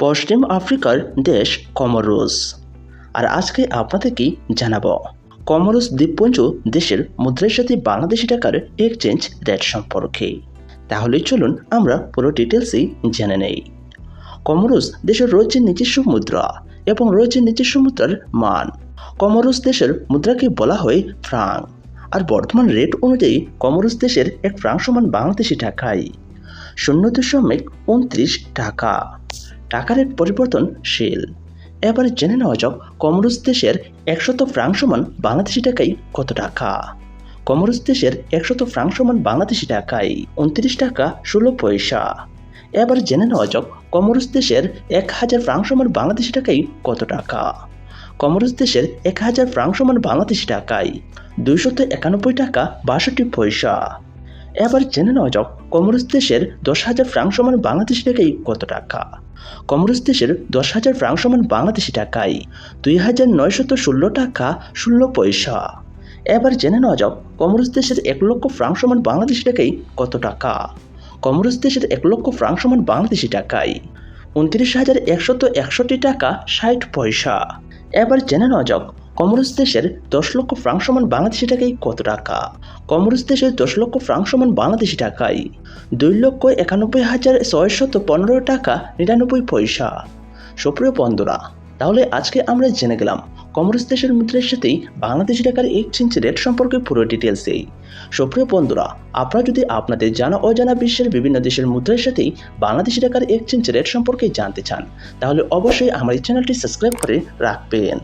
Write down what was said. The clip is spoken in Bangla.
পশ্চিম আফ্রিকার দেশ কমরোস আর আজকে আপনাদেরকে জানাব? কমরোস দ্বীপপুঞ্জ দেশের মুদ্রার সাথে বাংলাদেশি টাকার এক্সচেঞ্জ রেট সম্পর্কে। তাহলে চলুন আমরা পুরো ডিটেলসই জেনে নেই। কমরোস দেশের রয়েছে নিজস্ব মুদ্রা এবং রয়েছে নিজস্ব মুদ্রার মান। কমরোস দেশের মুদ্রাকে বলা হয় ফ্রাং আর বর্তমান রেট অনুযায়ী কমরোস দেশের এক ফ্রাং সমান বাংলাদেশি টাকায়। শূন্য দশমিক উনত্রিশ টাকা। টাকা রেট পরিবর্তনশীল এবারে জেনে নেওয়া যাক কমরোস দেশের একশত ফ্রাং সমান বাংলাদেশি টাকায় কত টাকা? কমরোস দেশের একশত ফ্রাং সমান বাংলাদেশি টাকায় উনত্রিশ টাকা ষোলো পয়সা। এবার জেনে নেওয়া যাক কমরোস দেশের এক হাজার ফ্রাং সমান বাংলাদেশি টাকায় কত টাকা? কমরোস দেশের এক হাজার ফ্রাং সমান বাংলাদেশি টাকায় দুইশত একানব্বই টাকা বাষট্টি পয়সা। এবার জেনে নেওয়া যাক, কমরোস দেশের দশ হাজার ফ্রাং সমান বাংলাদেশি টাকায় কত টাকা। কমরোস দেশের দশ হাজার ফ্রাং সমান বাংলাদেশি টাকায় দুই হাজার নয়শত ষোলো টাকা ষোলো পয়সা। এবার জেনে নেওয়া যাক, কমরোস দেশের এক লক্ষ ফ্রাং সমান বাংলাদেশি টাকায় কত টাকা। কমরোস দেশের এক লক্ষ ফ্রাঙ্ক সমান বাংলাদেশি টাকায় উনত্রিশ হাজার একশত একষট্টি টাকা ষাট পয়সা। এবার জেনে নেওয়া যাক কমরোস দেশের দশ লক্ষ ফ্রাং সমান বাংলাদেশি টাকায় কত টাকা? কমরোস দেশের দশ লক্ষ ফ্রাং সমান বাংলাদেশি টাকায় দুই লক্ষ একানব্বই হাজার ছয়শত পনেরো টাকা নিরানব্বই পয়সা। সুপ্রিয় বন্ধুরা, তাহলে আজকে আমরা জেনে গেলাম কমরোস দেশের মুদ্রার সাথেই বাংলাদেশি টাকার এক্সচেঞ্জ রেট সম্পর্কে পুরো ডিটেলসেই সুপ্রিয় বন্ধুরা, আপনারা যদি আপনাদের জানা অজানা বিশ্বের বিভিন্ন দেশের মুদ্রার সাথেই বাংলাদেশি টাকার এক্সচেঞ্জ রেট সম্পর্কে জানতে চান, তাহলে অবশ্যই আমার এই চ্যানেলটি সাবস্ক্রাইব করে রাখবেন।